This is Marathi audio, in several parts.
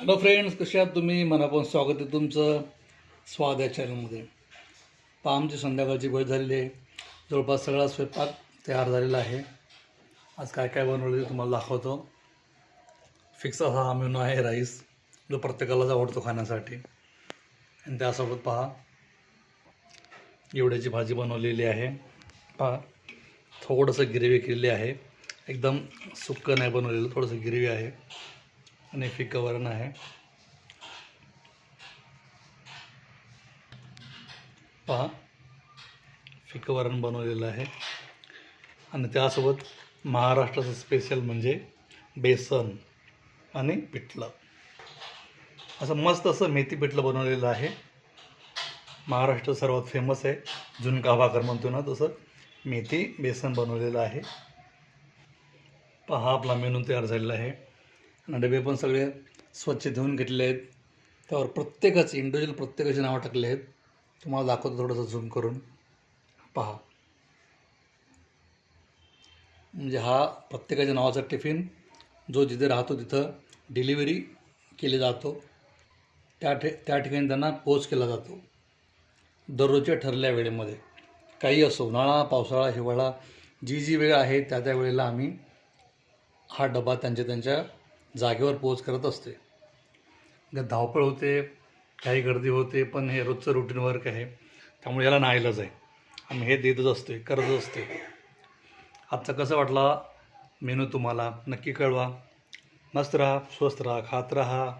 हॅलो फ्रेंड्स कसे आहात तुम्ही? मनापासून स्वागत आहे तुमचं स्वाद या चॅनलमध्ये पहा आमची संध्याकाळची वेळ झालेली आहे. जवळपास सगळा स्वयंपाक तयार झालेला आहे. आज काय काय बनवलं ते तुम्हाला दाखवतो. फिक्स असा हा मेनू आहे राईस जो प्रत्येकालाच आवडतो खाण्यासाठी. आणि त्यासोबत पहा एवढ्याची भाजी बनवलेली आहे. पहा थोडंसं गिरवी केलेली आहे. एकदम सुक्क नाही बनवलेलं थोडंसं गिरवी आहे. आणि फिकं वरण आहे. पहा फिकं वरण बनवलेलं आहे. आणि त्यासोबत महाराष्ट्राचं स्पेशल म्हणजे बेसन आणि पिठलं. असं मस्त असं मेथी पिठलं बनवलेलं आहे. महाराष्ट्र सर्वात फेमस आहे. झुणका भाकर म्हणतो ना तसं. मेथी बेसन बनवलेलं आहे. पहा आपला मेनू तयार झालेला आहे. आणि डबे पण सगळे स्वच्छ धुवून घेतले आहेत. त्यावर प्रत्येकाचे इंडिव्हिज्युअल प्रत्येकाचे नावं टाकले आहेत. तुम्हाला दाखवतो थोडंसं झूम करून. पहा. म्हणजे हा प्रत्येकाच्या नावाचा टिफिन. जो जिथे राहतो तिथं डिलिव्हरी केली जातो. त्या ठे त्या ठिकाणी त्यांना पोच केला जातो. दररोजच्या ठरल्या वेळेमध्ये. काही असो उन्हाळा पावसाळा हिवाळा जी जी वेळ आहे त्या त्या वेळेला आम्ही हा डबा त्यांच्या त्यांच्या जागेवर पोच करत असते. म्हणजे धावपळ होते काही गर्दी होते पण हे रोजचं रुटीन वर्क आहे. त्यामुळे याला नाईलाज आहे. आम्ही हे देतच असते करतच असते आजचा कसं वाटला मेनू तुम्हाला? नक्की कळवा. मस्त राहा स्वस्त राहा खात राहा.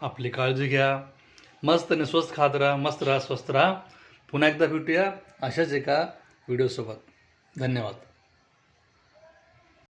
आपली काळजी घ्या. मस्त आणि स्वस्त खात राहा मस्त राहा स्वस्त राहा. पुन्हा एकदा भेटूया अशाच एका व्हिडिओसोबत धन्यवाद.